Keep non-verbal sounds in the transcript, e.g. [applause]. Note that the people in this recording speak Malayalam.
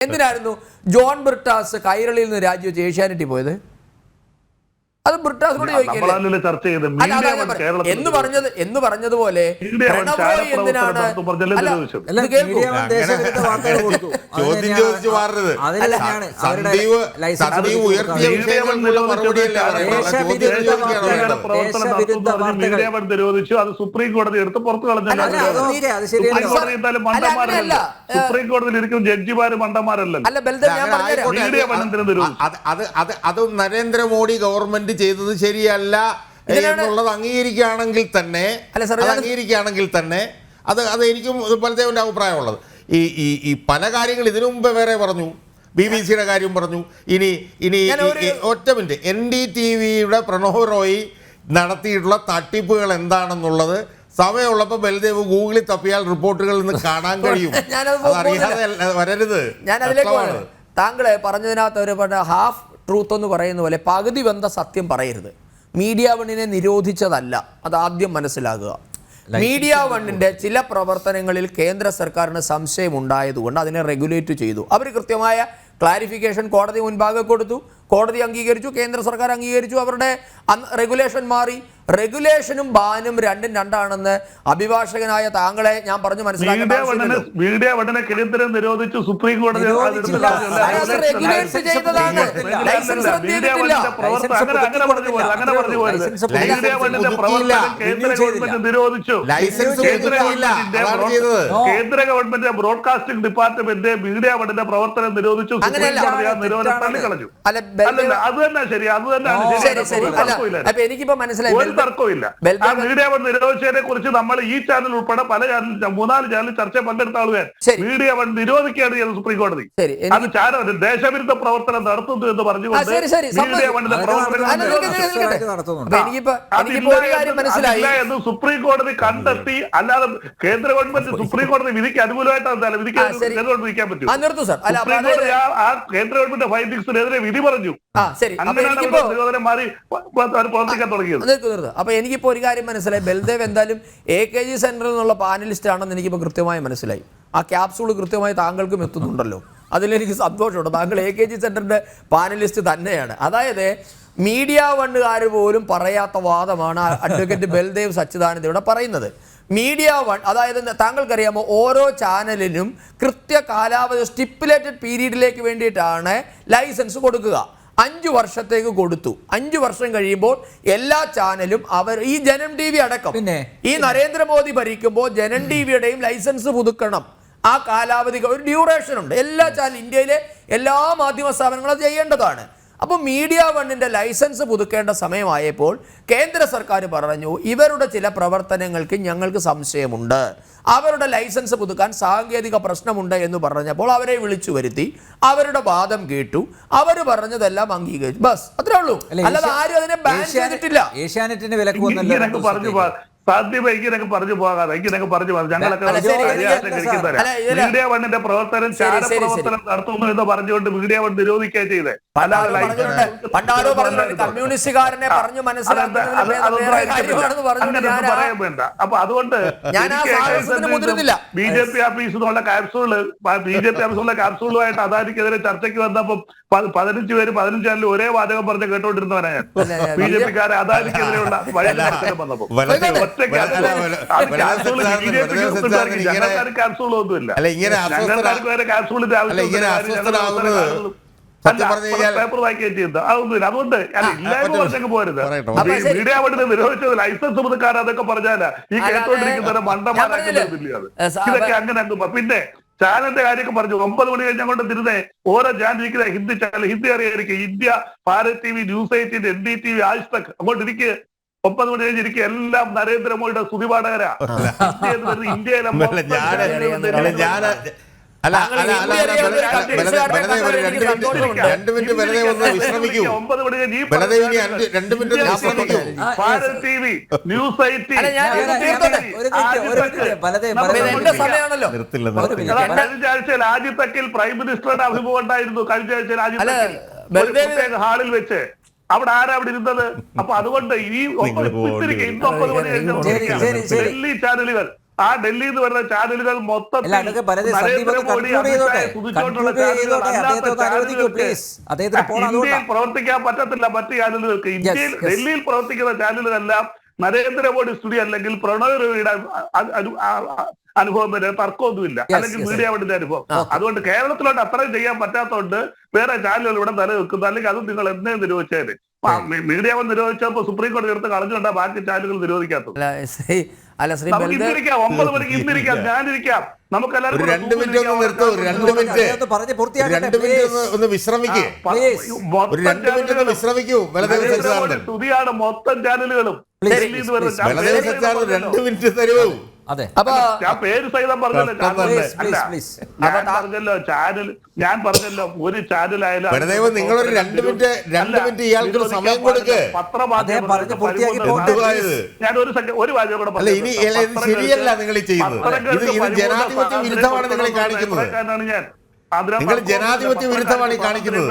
എന്തിനായിരുന്നു ജോൺ ബ്രിട്ടാസ് കൈരളിയിൽ നിന്ന് രാജിവെച്ച് ഏഷ്യാനെറ്റി പോയത്? അത് ബ്രിട്ടാസിനോട് ചോദിക്കില്ലേ. എന്ന് പറഞ്ഞത് എന്ന് പറഞ്ഞതുപോലെ എന്തിനാണ്? [laughs] കൊടുത്തു. ചോദ്യം ചോദിച്ചു മാറരുത് സന്ദീപ് ഉയർത്തിയ മറുപടിയല്ല. ചോദ്യം നിരോധിച്ചു. അത് സുപ്രീം കോടതി എടുത്ത് പുറത്തു കളഞ്ഞില്ല. സുപ്രീം കോടതി എന്തായാലും അല്ല, മണ്ടന്മാരല്ല. സുപ്രീം കോടതിയിൽ ഇരിക്കും ജഡ്ജിമാര് മണ്ടന്മാരല്ലല്ലോ. അത് അത് അത് നരേന്ദ്രമോദി ഗവൺമെന്റ് ചെയ്തത് ശരിയല്ല. എന്നുള്ളത് അംഗീകരിക്കുകയാണെങ്കിൽ തന്നെ അംഗീകരിക്കുകയാണെങ്കിൽ തന്നെ അത് അത് എനിക്കും ബലദേവന്റെ അഭിപ്രായമുള്ളത്. ഈ ഈ ഈ പല കാര്യങ്ങൾ ഇതിനു മുമ്പ് വേറെ പറഞ്ഞു. ബി ബി സിയുടെ കാര്യം പറഞ്ഞു. ഇനി ഇനി ഒറ്റ മിനിറ്റ്. എൻ ഡി ടി വിയുടെ പ്രണോഹ് റോയി നടത്തിയിട്ടുള്ള തട്ടിപ്പുകൾ എന്താണെന്നുള്ളത് സമയമുള്ളപ്പോൾ ബലദേവ് ഗൂഗിളിൽ തപ്പിയാൽ റിപ്പോർട്ടുകളിൽ നിന്ന് കാണാൻ [laughs] കഴിയും. വരരുത്. ഞാൻ അതിലേക്ക് താങ്കൾ പറഞ്ഞതിനകത്ത് ഒരു ഹാഫ് ട്രൂത്ത് എന്ന് പറയുന്ന പോലെ പകുതി വെന്ത സത്യം പറയരുത്. മീഡിയ വണ്ണിനെ നിരോധിച്ചതല്ല. അത് ആദ്യം മനസ്സിലാകുക മീഡിയ വണ്ണിന്റെ ചില പ്രവർത്തനങ്ങളിൽ കേന്ദ്ര സർക്കാരിന് സംശയം ഉണ്ടായതുകൊണ്ട് അതിനെ റെഗുലേറ്റ് ചെയ്തു. അവർ കൃത്യമായ ക്ലാരിഫിക്കേഷൻ കോടതി മുൻപാകെ കൊടുത്തു. കോടതി അംഗീകരിച്ചു. കേന്ദ്ര സർക്കാർ അംഗീകരിച്ചു. അവരുടെ റെഗുലേഷൻ മാറി. റെഗുലേഷനും ബാനും രണ്ടും രണ്ടാണെന്ന് അഭിഭാഷകനായ താങ്കളെ ഞാൻ പറഞ്ഞു കേന്ദ്രം നിരോധിച്ചു സുപ്രീം കോടതി ചെയ്തതാണ്. ലൈസൻസ് കേന്ദ്ര ഗവൺമെന്റ് ബ്രോഡ്കാസ്റ്റിംഗ് ഡിപ്പാർട്ട്മെന്റ് മീഡിയ വണ്ണിന്റെ പ്രവർത്തനം നിരോധിച്ചു. അല്ല, അത് തന്നെ ശരി. അത് തന്നെയാണ് എനിക്കിപ്പോ മനസ്സിലായി. ഇല്ല ആ മീഡിയ വൺ നിരോധിച്ചതിനെ കുറിച്ച് നമ്മൾ ഈ ചാനൽ ഉൾപ്പെടെ പല ചാനൽ മൂന്നാൽ ചാനൽ ചർച്ച പങ്കെടുത്ത ആളുകൾ മീഡിയ വൺ നിരോധിക്കുകയാണ് ചെയ്തത് സുപ്രീം കോടതി. അത് ചാനൽ ദേശവിരുദ്ധ പ്രവർത്തനം നടത്തുന്നു എന്ന് പറഞ്ഞുകൊണ്ട് മീഡിയ. വണ്ണിന്റെ അതൊക്കെ പ്രവർത്തനം അല്ല, നിൽക്ക്, നിരോധിച്ചു. നിൽക്ക്, നിൽക്ക്. നടത്തുന്നുണ്ട്. അപ്പൊ എനിക്കിപ്പോ എനിക്കിപ്പോ ഒരു കാര്യം മനസ്സിലായി. അതില്ല എന്ന് സുപ്രീം കോടതി കണ്ടെത്തി അല്ലാതെ കേന്ദ്ര ഗവൺമെന്റ് സുപ്രീം കോടതി വിധിക്ക് അനുകൂലമായിട്ടാണ് കേന്ദ്ര ഗവൺമെന്റ് വിധിക്കാൻ പറ്റും. സുപ്രീം കോടതി ആ- കേന്ദ്ര ഗവൺമെന്റ് ഫൈൻഡിങ്സിനെതിരെ വിധി പറഞ്ഞു. അങ്ങനെയാണ് മാറി പ്രവർത്തിക്കാൻ തുടങ്ങിയത്. നിർത്ത് അപ്പോൾ എനിക്കിപ്പോൾ ഒരു കാര്യം മനസ്സിലായി. ബൽദേവ് എന്തായാലും എ കെ ജി സെന്ററിൽ നിന്നുള്ള പാനലിസ്റ്റ് ആണെന്ന് എനിക്കിപ്പോൾ കൃത്യമായി മനസ്സിലായി. ആ ക്യാപ്സൂൾ കൃത്യമായി താങ്കൾക്കും എത്തുന്നുണ്ടല്ലോ. അതിലെനിക്ക് സന്തോഷമുണ്ട്. താങ്കൾ എ കെ ജി സെന്ററിന്റെ പാനലിസ്റ്റ് തന്നെയാണ്. അതായത് മീഡിയ വണ്ണുകാർ പോലും പറയാത്ത വാദമാണ് അഡ്വക്കേറ്റ് ബൽദേവ് സച്ചിദാനന്ദ ഇവിടെ പറയുന്നത്. മീഡിയ വൺ അതായത് താങ്കൾക്കറിയാമോ? ഓരോ ചാനലിനും കൃത്യ കാലാവധി സ്റ്റിപ്പുലേറ്റഡ് പീരീഡിലേക്ക് വേണ്ടിയിട്ടാണ് ലൈസൻസ് കൊടുക്കുക. അഞ്ചു വർഷത്തേക്ക് കൊടുത്തു. അഞ്ചു വർഷം കഴിയുമ്പോൾ എല്ലാ ചാനലും അവർ ഈ ജനം ടി വി അടക്കം പിന്നെ? ഈ നരേന്ദ്രമോദി ഭരിക്കുമ്പോൾ ജനം ടി വിയുടെയും ലൈസൻസ് പുതുക്കണം. ആ കാലാവധി ഒരു ഡ്യൂറേഷൻ ഉണ്ട് എല്ലാ ചാനൽ ഇന്ത്യയിലെ എല്ലാ മാധ്യമ സ്ഥാപനങ്ങളും അത് ചെയ്യേണ്ടതാണ്. അപ്പോൾ മീഡിയ വണ്ണിന്റെ ലൈസൻസ് പുതുക്കേണ്ട സമയമായപ്പോൾ കേന്ദ്ര സർക്കാർ പറഞ്ഞു ഇവരുടെ ചില പ്രവർത്തനങ്ങൾക്ക് ഞങ്ങൾക്ക് സംശയമുണ്ട്. അവരുടെ ലൈസൻസ് പുതുക്കാൻ സാങ്കേതിക പ്രശ്നമുണ്ട് എന്ന് പറഞ്ഞപ്പോൾ അവരെ വിളിച്ചു വരുത്തി അവരുടെ വാദം കേട്ടു. അവർ പറഞ്ഞതെല്ലാം അംഗീകരിച്ചു. ബസ് അത്രേ ഉള്ളൂ. അല്ല, അല്ലാതെ ആരും അതിനെ ബാൻ ചെയ്തിട്ടില്ല. ഏഷ്യാനെറ്റിന്റെ വിലക്ക് പറഞ്ഞു പോ- ഇങ്ങനെയൊക്കെ പറഞ്ഞു പോകാതെ ഇങ്ങനെയൊക്കെ പറഞ്ഞു പോകാതെ. ഞങ്ങളൊക്കെ. മീഡിയ വണ്ണിന്റെ പ്രവർത്തനം ചാര പ്രവർത്തനം നടത്തുന്നു എന്ന് പറഞ്ഞുകൊണ്ട് മീഡിയ വൺ നിരോധിക്കുക ചെയ്തേ. പണ്ടാരോ പറഞ്ഞിട്ടുണ്ട് കമ്മ്യൂണിസ്റ്റുകാരനെ പറഞ്ഞു ആ- പറയാൻ വേണ്ട. അപ്പൊ അതുകൊണ്ട്. ബി ജെ പി ഓഫീസിൽ നിന്നുള്ള ക്യാപ്സൂൾ ബി ജെ പി ഓഫീസിലുള്ള ക്യാപ്സൂളുമായിട്ട് അദാനിക്കെതിരെ ചർച്ചയ്ക്ക് വന്നപ്പോ പതിനഞ്ച് പേര് പതിനഞ്ച് ചാനൽ ഒരേ വാചകം പറഞ്ഞ് കേട്ടോണ്ടിരുന്നവനാ ഞാൻ. ബി ജെ പിക്കാരെ അദാനിക്കെതിരെയുള്ള വഴി വന്നപ്പോ. അത് അല്ല, ഇങ്ങനെ- അസ്വസ്ഥരാകുന്നത് സത്യം പറഞ്ഞു കഴിഞ്ഞാൽ- പേപ്പർ വായിക്കുകയും ചെയ്യുന്നത് അതൊന്നുമില്ല അതുകൊണ്ട് അല്ല ഇല്ലായ്മ ഒറ്റ പറഞ്ഞങ്ങ് പോരുത്. പറയട്ടെ. അപ്പൊ ശരി. മീഡിയ വണ്ടി നിരോധിച്ചത് ലൈസൻസ് അതൊക്കെ പറഞ്ഞാല. ഈ ഇതൊക്കെ അങ്ങനെ അങ്ങ് പിന്നെ ചാനലിന്റെ കാര്യമൊക്കെ പറഞ്ഞു. ഒമ്പത് മണി കഴിഞ്ഞ കൊണ്ട് തിരുന്നേ ഓരോ ചാനൽ ഇരിക്കുന്ന ഹിന്ദി ചാനൽ ഹിന്ദി അറിയായിരിക്കും India Bharat T V news eighteen N D T V Aaj Tak അങ്ങോട്ട് ഇരിക്കുക ഒമ്പത് മണി കഴിഞ്ഞിരിക്കുക എല്ലാം നരേന്ദ്രമോദിയുടെ സ്തുതിപാഠകരാ ഇന്ത്യയിലെ ഒമ്പത് മണി ഈ Bharat T V news minute. കഴിഞ്ഞ ആഴ്ച രാജ്യത്തക്കിൽ പ്രൈം മിനിസ്റ്ററുടെ അഭിമുഖം ഉണ്ടായിരുന്നു കഴിഞ്ഞ ആഴ്ച രാജ്യത്തക്കിൽ ഹാളിൽ വെച്ച് അവിടെ ആരാ അവിടെ ഇരുന്നത്? അപ്പൊ അതുകൊണ്ട് ഈ ഒമ്പത് ഇന്ന് മണി. ഡൽഹി ചാനലുകൾ. ആ ഡൽഹിയിൽ നിന്ന് വരുന്ന ചാനലുകൾ മൊത്തം അല്ല അതൊക്കെ പലരും സന്ദീപ് ഒന്ന് നരേന്ദ്രമോദി conclude ചെയ്തോട്ടെ. അമിത്ഷായെ സ്തുതിച്ചുകൊണ്ടുള്ള conclude ചെയ്തോട്ടെ. ചാനലുകൾ അദ്ദേഹത്തെ ഒന്ന് അല്ലാത്ത അനുവദിക്കൂ ചാനലുകൾക്ക് പ്ലീസ് അദ്ദേഹത്തിന് പോകണം ഇന്ത്യയിൽ പ്രവർത്തിക്കാൻ പറ്റത്തില്ല മറ്റു ചാനലുകൾക്ക്. ഇന്ത്യയിൽ ഡൽഹിയിൽ പ്രവർത്തിക്കുന്ന ചാനലുകളെല്ലാം നരേന്ദ്രമോദി സ്റ്റുഡിയോ അല്ലെങ്കിൽ പ്രണവ് രവിയുടെ അനുഭവം വരെ തർക്കമൊന്നുമില്ല. അല്ലെങ്കിൽ. മീഡിയ വണ്ടിന്റെ അനുഭവം. അതുകൊണ്ട് കേരളത്തിലോട്ട് അത്രയും ചെയ്യാൻ പറ്റാത്തതുകൊണ്ട് വേറെ ചാനലുകൾ ഇവിടെ നിലനിൽക്കുന്നു. അല്ലെങ്കിൽ അത് നിങ്ങൾ എന്നെ നിരോധിച്ചേര് മീഡിയ വന്ന് നിരോധിച്ചപ്പോ സുപ്രീം കോടതി എടുത്ത് കളഞ്ഞുകൊണ്ടാ ബാക്കി ചാനലുകൾ നിരോധിക്കാത്തത്. നമുക്ക് ഇന്നിരിക്കാം ഒമ്പത് മണിക്ക് ഇന്നിരിക്കാം ഞാനിരിക്കാം. നമുക്ക് രണ്ട് മിനിറ്റ് ഒന്ന് നിർത്തൂ രണ്ട് മിനിറ്റ്. രണ്ട് മിനിറ്റ് ഒന്ന് please. വിശ്രമിക്കേ ഒരു രണ്ട് മിനിറ്റ് ഒന്ന് വിശ്രമിക്കൂ. ബലദേവ് സച്ചിദാനന്ദൻ സ്തുതിയാണ് മൊത്തം ചാനലുകളും രണ്ട് പറഞ്ഞല്ലോ. മിനിറ്റ് അതെ. അപ്പൊ ഞാൻ പേര് സഹിതം പറഞ്ഞല്ലോ ചാനൽ ഞാൻ പറഞ്ഞല്ലോ ഒരു ചാനലായാലും നിങ്ങളൊരു രണ്ട് മിനിറ്റ് രണ്ട് മിനിറ്റ് ഇയാൾക്ക് സമയം. കൊടുക്ക്. ഞാൻ ഒരു ഒരു വാചകം കൂടെ ഇനി ശരിയല്ല നിങ്ങൾ ചെയ്യുന്നത്. ഇത് ജനാധിപത്യ വിരുദ്ധമാണ് നിങ്ങൾ ഈ കാണിക്കുന്നത്. നിങ്ങൾ ജനാധിപത്യ വിരുദ്ധമാണ് കാണിക്കുന്നത്.